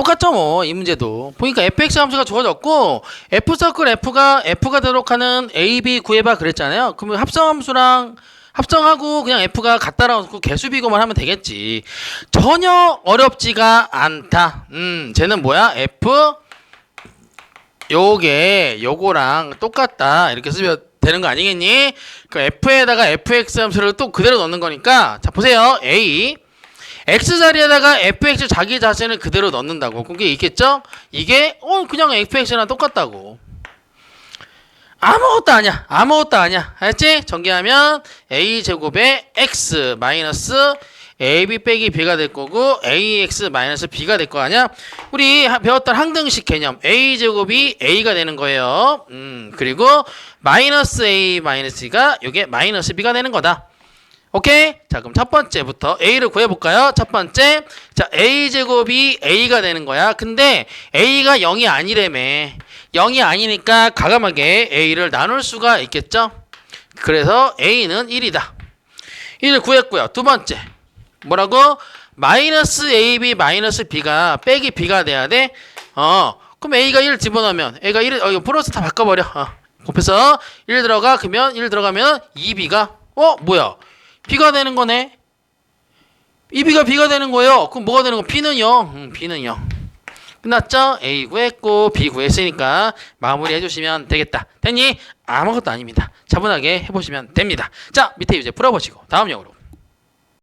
똑같죠 뭐 이 문제도. 보니까 fx 함수가 주어졌고 f 서클 f가 f가 되도록 하는 a, b 구해봐 그랬잖아요. 그러면 합성 함수랑 합성하고 그냥 f가 같다라고 개수 비교만 하면 되겠지. 전혀 어렵지가 않다. 음 쟤는 뭐야? F 요게 요거랑 똑같다. 이렇게 쓰면 되는 거 아니겠니? 그 f에다가 fx 함수를 또 그대로 넣는 거니까. 자 보세요. A x 자리에다가 fx 자기 자신을 그대로 넣는다고 그게 있겠죠? 이게 어 그냥 fx랑 똑같다고 아무것도 아니야 아무것도 아니야 알았지? 전개하면 a 제곱에 x 마이너스 ab 빼기 b가 될 거고 ax 마이너스 b가 될 거 아니야? 우리 하- 배웠던 항등식 개념 a 제곱이 a가 되는 거예요. 음 그리고 마이너스 a 마이너스가 이게 마이너스 b가 되는 거다. 오케이? 자 그럼 첫 번째부터 a를 구해볼까요? 첫 번째 자 a 제곱이 a가 되는 거야. 근데 a가 0이 아니래며 0이 아니니까 가감하게 a를 나눌 수가 있겠죠? 그래서 a는 1이다. 1을 구했고요. 두 번째 뭐라고? 마이너스 AB 마이너스 B가 빼기 B가 돼야 돼? 어 그럼 A가 1 집어넣으면 A가 1 어, 이거 플러스 다 바꿔버려 어. 곱해서 1 들어가 그러면 1 들어가면 2B가 어 뭐야 B가 되는 거네. 2B가 B가 되는 거예요. 그럼 뭐가 되는 거? B는 0 음, B는 0 끝났죠? A 구했고 B 구했으니까 마무리 해주시면 되겠다. 됐니? 아무것도 아닙니다. 차분하게 해보시면 됩니다. 자 밑에 이제 풀어보시고 다음 역으로